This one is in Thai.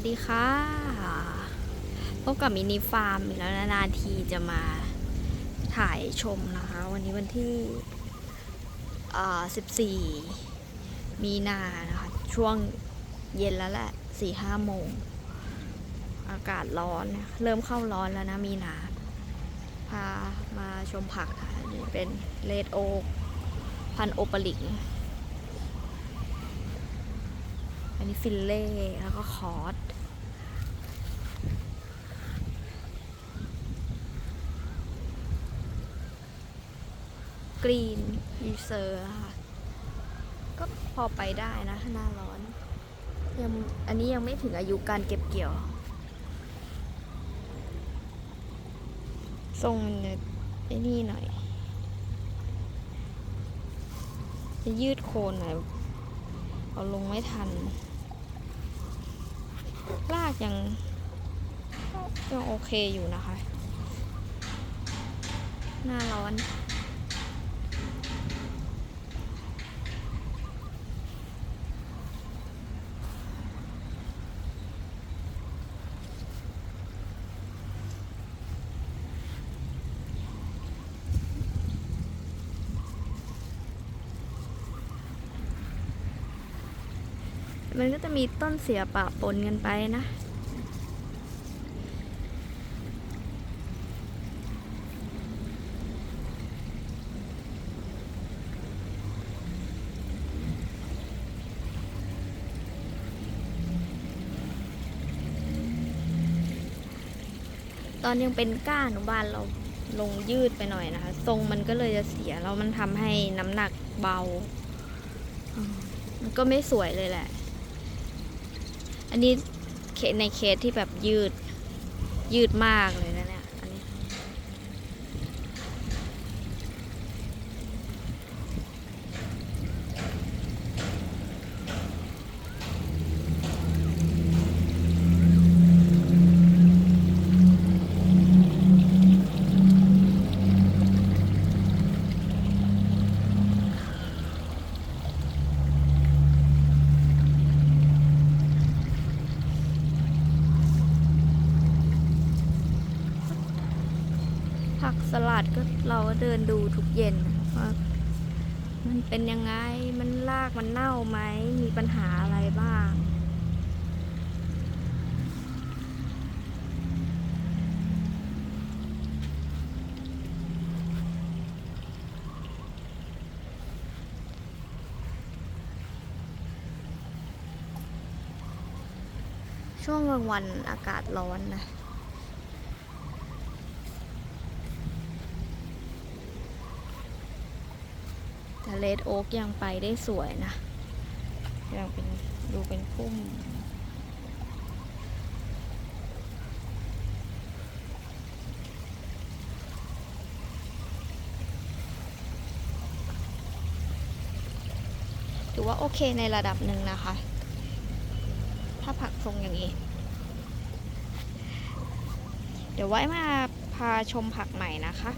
วัสดีค่ะ พบกับมินิฟาร์มอีกแล้วนานทีจะมาถ่ายชมนะคะ วันนี้วันที่ 14 มีนานะคะ ช่วงเย็นแล้วแหละ4-5โมง อากาศร้อน เริ่มเข้าร้อนแล้วนะ มีนา พามาชมผักค่ะนนี่เป็นเลดโอพันโอปลิก อั นี้ฟิลเล่แล้วก็คอร์สกรีนยูเซอร์ค่ะ ก็พอไปได้นะถ้าหน้าร้อนยังอันนี้ยังไม่ถึงอายุการเก็บเกี่ยว ทรงมันจะไอ้นี่หน่อย จะยืดโคนหน่อย เอาลงไม่ทัน ลากยังยังโอเคอยู่นะคะ หน้าร้อน มันก็จะมีต้นเสียปะปนกันไปนะ ตอนยังเป็นก้าอนุบาลเราลงยืดไปหน่อยนะคะ ทรงมันก็เลยจะเสียแล้วมันทำให้น้ำหนักเบา มันก็ไม่สวยเลยแหละ อันนี้เคสในเคสที่แบบยืดยืดมากเลยนะ ผักสลัดก็เราก็เดินดูทุกเย็นว่ามันเป็นยังไง มันรากมันเน่าไหม มีปัญหาอะไรบ้าง ช่วงกลางวันอากาศร้อนนะ แต่เลดโอ๊กยังไปได้สวยนะ ยังเป็นดูเป็นพุ่ม ถือว่าโอเคในระดับหนึ่งนะคะ ถ้าผักทรงอย่างนี้ เดี๋ยวไว้มาพาชมผักใหม่นะคะ